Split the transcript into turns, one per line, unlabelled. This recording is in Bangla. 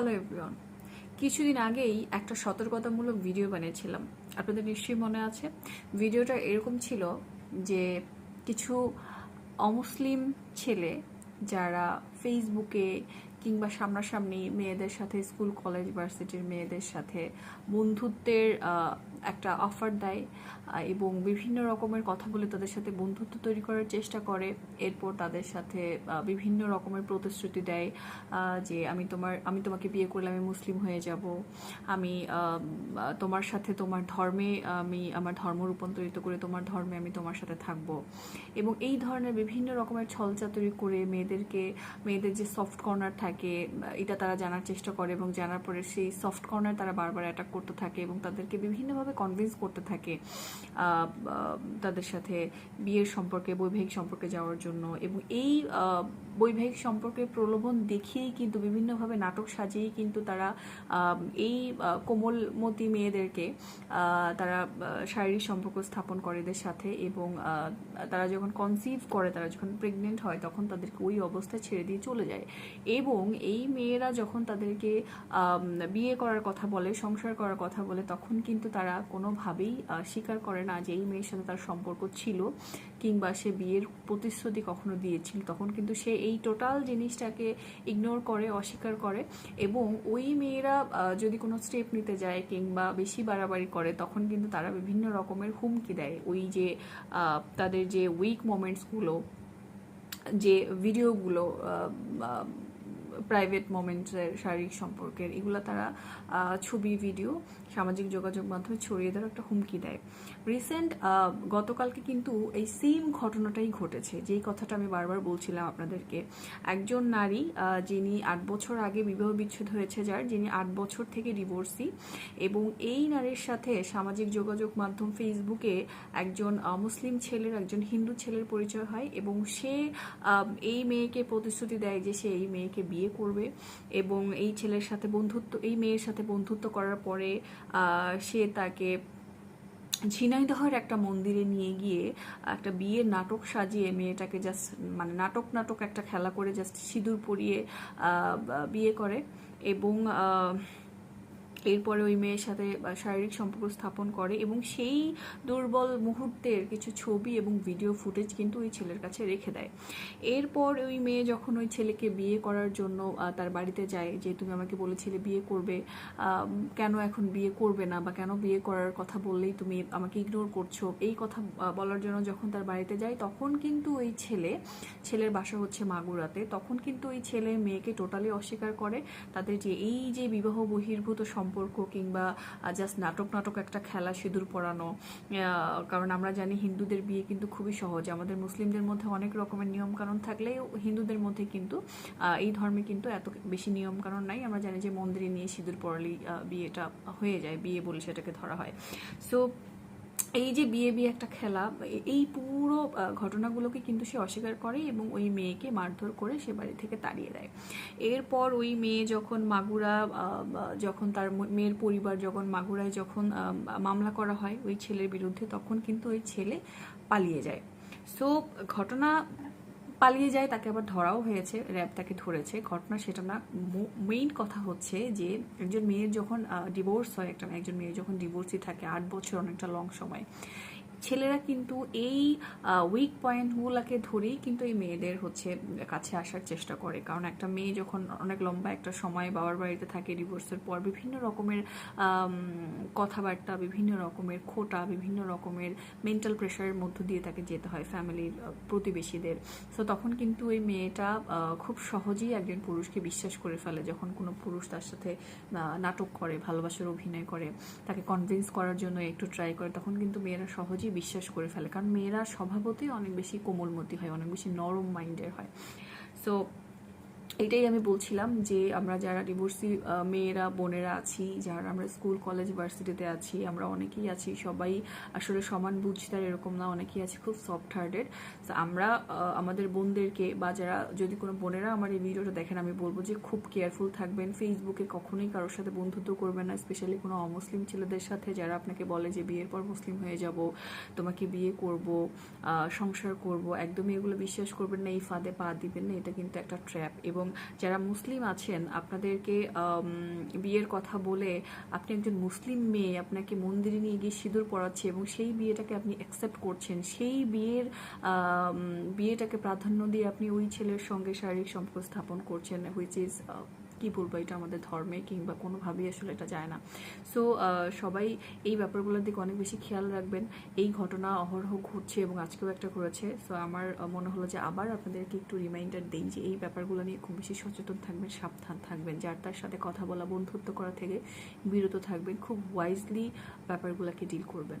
হ্যালো এভরিওয়ান কিছুদিন আগেই একটা সতর্কতামূলক ভিডিও বানিয়েছিলাম। আপনাদের নিশ্চয়ই মনে আছে। ভিডিওটা এরকম ছিল যে কিছু অমুসলিম ছেলে যারা ফেসবুকে কিংবা সামনাসামনি মেয়েদের সাথে স্কুল, কলেজ, ভার্সিটির মেয়েদের সাথে বন্ধুত্বের একটা অফার দেয় এবং বিভিন্ন রকমের কথা বলে তাদের সাথে বন্ধুত্ব তৈরি করার চেষ্টা করে। এরপর তাদের সাথে বিভিন্ন রকমের প্রতিশ্রুতি দেয় যে আমি তোমার, আমি তোমাকে বিয়ে করলে আমি মুসলিম হয়ে যাব। আমি তোমার সাথে তোমার ধর্মে আমি, আমার ধর্ম রূপান্তরিত করে তোমার ধর্মে আমি তোমার সাথে থাকব। এবং এই ধরনের বিভিন্ন রকমের ছলচাতুরি করে মেয়েদেরকে, মেয়েদের যে সফট কর্নার থাকে, এটা তারা জানার চেষ্টা করে এবং জানার পরে সেই সফট কর্নার তারা বারবার অ্যাটাক করতে থাকে এবং তাদেরকে বিভিন্নভাবে কনভিন্স করতে থাকে তাদের সাথে বিয়ের সম্পর্কে, বৈবাহিক সম্পর্কে যাওয়ার জন্য। এবং এই বৈবাহিক সম্পর্কে প্রলোভন দেখিয়েই কিন্তু বিভিন্নভাবে নাটক সাজিয়েই কিন্তু তারা এই কোমলমতি মেয়েদেরকে তারা শারীরিক সম্পর্ক স্থাপন করে এদের সাথে এবং তারা যখন কনসিভ করে, তারা যখন প্রেগনেন্ট হয়, তখন তাদেরকে ওই অবস্থায় ছেড়ে দিয়ে চলে যায়। এবং এই মেয়েরা যখন তাদেরকে বিয়ে করার কথা বলে, সংসার করার কথা বলে, তখন কিন্তু তারা কোনোভাবেই স্বীকার করে না যে এই মেয়ের সাথে তার সম্পর্ক ছিল কিংবা সে বিয়ের প্রতিশ্রুতি কখনো দিয়েছিল। তখন কিন্তু সে এই টোটাল জিনিসটাকে ইগনোর করে, অস্বীকার করে এবং ওই মেয়েরা যদি কোনো স্টেপ নিতে যায় কিংবা বেশি বাড়াবাড়ি করে, তখন কিন্তু তারা বিভিন্ন রকমের হুমকি দেয়। ওই যে তাদের যে উইক মোমেন্টসগুলো যে ভিডিওগুলো প্রাইভেট মোমেন্টসের শারীরিক সম্পর্কের, এগুলো তারা ছবি ভিডিও সামাজিক যোগাযোগ মাধ্যমে ছড়িয়ে দেওয়ার একটা হুমকি দেয়। রিসেন্ট গতকালকে কিন্তু এই সেম ঘটনাটাই ঘটেছে। যেই কথাটা আমি বারবার বলছিলাম আপনাদেরকে, একজন নারী যিনি আট বছর আগে বিবাহ বিচ্ছেদ হয়েছে যার, যিনি আট বছর থেকে ডিভোর্সি এবং এই নারীর সাথে সামাজিক যোগাযোগ মাধ্যম ফেসবুকে একজন মুসলিম ছেলের, একজন হিন্দু ছেলের পরিচয় হয় এবং সে এই মেয়েকে প্রতিশ্রুতি দেয় যে সে এই মেয়েকে বিয়ে করবে এবং এই ছেলের সাথে বন্ধুত্ব, এই মেয়ের সাথে বন্ধুত্ব করার পরে সে তাকে ঝিনাইদহের একটা মন্দিরে নিয়ে গিয়ে একটা বিয়ের নাটক সাজিয়ে মেয়েটাকে জাস্ট মানে নাটক নাটক একটা খেলা করে জাস্ট সিঁদুর পরিয়ে বিয়ে করে এবং এরপরে ওই মেয়ের সাথে শারীরিক সম্পর্ক স্থাপন করে এবং সেই দুর্বল মুহূর্তের কিছু ছবি এবং ভিডিও ফুটেজ কিন্তু ওই ছেলের কাছে রেখে দেয়। এরপর ওই মেয়ে যখন ওই ছেলেকে বিয়ে করার জন্য তার বাড়িতে যায় যে, তুমি আমাকে বলেছিলে বিয়ে করবে কেন এখন বিয়ে করবে না, বা কেন বিয়ে করার কথা বললেই তুমি আমাকে ইগনোর করছ? এই কথা বলার জন্য যখন তার বাড়িতে যায়, তখন কিন্তু ওই ছেলে, ছেলের বাসা হচ্ছে মাগুরাতে, তখন কিন্তু ওই ছেলে মেয়েকে টোটালি অস্বীকার করে। তাদের যে, এই যে বিবাহ বহির্ভূত সম্পর্ক কিংবা জাস্ট নাটক নাটক একটা খেলা সিঁদুর পরানো কারণ আমরা জানি হিন্দুদের বিয়ে কিন্তু খুবই সহজ। আমাদের মুসলিমদের মধ্যে অনেক রকমের নিয়মকানুন থাকলেও হিন্দুদের মধ্যে কিন্তু এই ধর্মে কিন্তু এত বেশি নিয়মকানুন নাই। আমরা জানি যে মন্দিরে নিয়ে সিঁদুর পরালেই বিয়েটা হয়ে যায়, বিয়ে বলে সেটাকে ধরা হয়। সো এই যে বিয়ে বিয়ে একটা খেলা এই পুরো ঘটনাগুলোকে কিন্তু সে অস্বীকার করে এবং ওই মেয়েকে মারধর করে সে বাড়ি থেকে তাড়িয়ে দেয়। এরপর ওই মেয়ে যখন মাগুরা যখন তার মেয়ের পরিবার যখন মাগুরায় যখন মামলা করা হয় ওই ছেলের বিরুদ্ধে, তখন কিন্তু ওই ছেলে পালিয়ে যায়। সো ঘটনা পালিয়ে যায়, তাকে আবার ধরাও হয়েছে, র্যাব তাকে ধরেছে। ঘটনা সেটা না মেইন কথা হচ্ছে যে, একজন মেয়ের যখন ডিভোর্স হয়, একটা একজন মেয়ে যখন ডিভোর্সই থাকে, আট বছর অনেকটা লং সময়। ছেলেরা কিন্তু এই উইক পয়েন্টগুলোকে ধরেই কিন্তু এই মেয়েদের হচ্ছে কাছে আসার চেষ্টা করে। কারণ একটা মেয়ে যখন অনেক লম্বা একটা সময় বাবার বাড়িতে থাকে ডিভোর্সের পর বিভিন্ন রকমের কথাবার্তা, বিভিন্ন রকমের খোটা, বিভিন্ন রকমের মেন্টাল প্রেশারের মধ্য দিয়ে তাকে যেতে হয় ফ্যামিলির প্রতিবেশীদের। সো তখন কিন্তু ওই মেয়েটা খুব সহজেই একজন পুরুষকে বিশ্বাস করে ফেলে যখন কোনো পুরুষ তার সাথে নাটক করে, ভালোবাসার অভিনয় করে, তাকে কনভিন্স করার জন্য একটু ট্রাই করে। তখন কিন্তু মেয়েরা সহজেই বিশ্বাস করে ফেলে। কারণ মেয়েরা স্বভাবতেই অনেক বেশি কোমলমতি হয়, অনেক বেশি নরম মাইন্ডের হয়। সো এটাই আমি বলছিলাম যে আমরা যারা ডিভোর্সি মেয়েরা, বোনেরা আছি, যারা আমরা স্কুল কলেজ ভার্সিটিতে আছি, আমরা অনেকেই আছি, সবাই আসলে সমান বুঝতার এরকম না, অনেকেই আছি খুব সফট হার্টেড তো আমরা আমাদের বোনদেরকে বা যারা, যদি কোনো বোনেরা আমার এই ভিডিওটা দেখেন, আমি বলব যে খুব কেয়ারফুল থাকবেন। ফেসবুকে কখনোই কারোর সাথে বন্ধুত্ব করবেন না স্পেশালি কোনো অমুসলিম ছেলেদের সাথে যারা আপনাকে বলে যে বিয়ের পর মুসলিম হয়ে যাব, তোমাকে বিয়ে করব সংসার করব, একদমই এগুলো বিশ্বাস করবেন না, এই ফাঁদে পা দিবেন না, এটা কিন্তু একটা ট্র্যাপ এবং এবং যারা মুসলিম আছেন, আপনাদেরকে বিয়ের কথা বলে আপনি একজন মুসলিম মেয়ে, আপনাকে মন্দিরে নিয়ে গিয়ে সিঁদুর পড়াচ্ছে এবং সেই বিয়েটাকে আপনি অ্যাকসেপ্ট করছেন, সেই বিয়ের বিয়েটাকে প্রাধান্য দিয়ে আপনি ওই ছেলের সঙ্গে শারীরিক সম্পর্ক স্থাপন করছেন হুইচ ইজ কি বলব এটা আমাদের ধর্মে কিংবা কোনোভাবেই আসলে এটা যায় না। সো সবাই এই ব্যাপারগুলোর দিকে অনেক বেশি খেয়াল রাখবেন। এই ঘটনা অহরহ ঘটছে এবং আজকেও একটা করেছে সো আমার মনে হলো যে আবার আপনাদেরকে একটু রিমাইন্ডার দিই যে এই ব্যাপারগুলো নিয়ে খুব বেশি সচেতন থাকবেন, সাবধান থাকবেন, যার তার সাথে কথা বলা, বন্ধুত্ব করা থেকে বিরত থাকবেন। খুব ওয়াইজলি ব্যাপারগুলোকে ডিল করবেন।